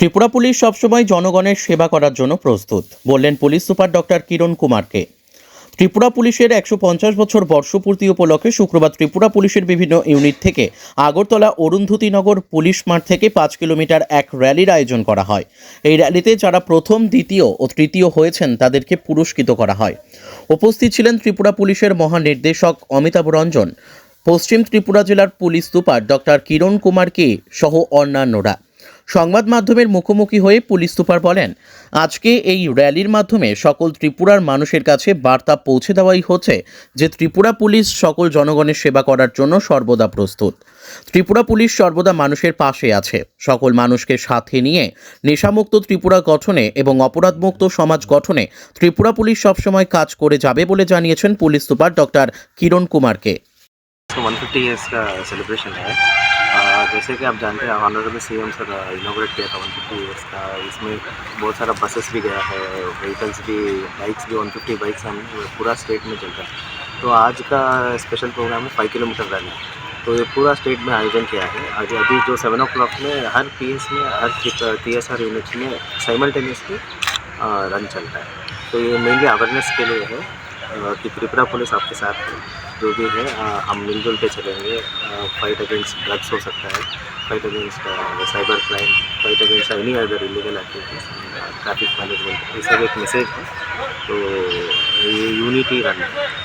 Tripura police সবসময় জনগণের সেবা করার জন্য প্রস্তুত, বললেন পুলিশ সুপার ডক্টর কিরণ কুমারকে। ত্রিপুরা পুলিশের একশো পঞ্চাশ বছর বর্ষপূর্তি উপলক্ষে শুক্রবার ত্রিপুরা পুলিশের বিভিন্ন ইউনিট থেকে আগরতলা অরুন্ধতিনগর পুলিশ মাঠ থেকে পাঁচ কিলোমিটার এক র্যালির আয়োজন করা হয়। এই র্যালিতে যারা প্রথম, দ্বিতীয় ও তৃতীয় হয়েছেন, তাদেরকে পুরস্কৃত করা হয়। উপস্থিত ছিলেন ত্রিপুরা পুলিশের মহানির্দেশক অমিতাভ রঞ্জন, পশ্চিম ত্রিপুরা জেলার police super doctor Kiran Kumar কে সহ অন্যান্যরা। সংবাদ মাধ্যমের মুখোমুখি হয়ে পুলিশ সুপার বলেন আজকে এই র্যালির মাধ্যমে সকল ত্রিপুরার মানুষের কাছে বার্তা পৌঁছে দেওয়াই হচ্ছে যে ত্রিপুরা পুলিশ সকল জনগণের সেবা করার জন্য সর্বদা প্রস্তুত ত্রিপুরা পুলিশ সর্বদা মানুষের পাশে আছে সকল মানুষকে সাথে নিয়ে নেশামুক্ত ত্রিপুরা গঠনে এবং অপরাধমুক্ত সমাজ গঠনে ত্রিপুরা পুলিশ সবসময় কাজ করে যাবে বলে জানিয়েছেন পুলিশ সুপার ডক্টর কিরণ কুমারকে वन फिफ्टी ईयर्स का सेलिब्रेशन है अ, जैसे कि आप जानते हैं honourable C M sir inaugurate किया था वन फिफ्टी ईयर्स का। इसमें बहुत सारा बसेस भी गया है व्हीकल्स भी बाइक्स भी वन फिफ्टी बाइक्स हम, पूरा स्टेट में चल रहा है। तो आज का स्पेशल प्रोग्राम है फाइव किलोमीटर रैली तो ये पूरा स्टेट में आयोजन किया है। आज अभी जो सेवन ओ क्लॉक में हर पी एस में, हर टी एस आर यूनिट्स में साइमल्टेनियसली रन चल रहा है। तो ये मेनली अवेयरनेस के लिए है। कि त्रिपुरा पुलिस आपके साथ है। जो भी है हम मिलजुल के चलेंगे। फाइट अगेंस्ट ड्रग्स हो सकता है। Fight against cyber crime fight against any other illegal activities traffic management ये सब एक मैसेज है। तो ये यूनिटी रन है।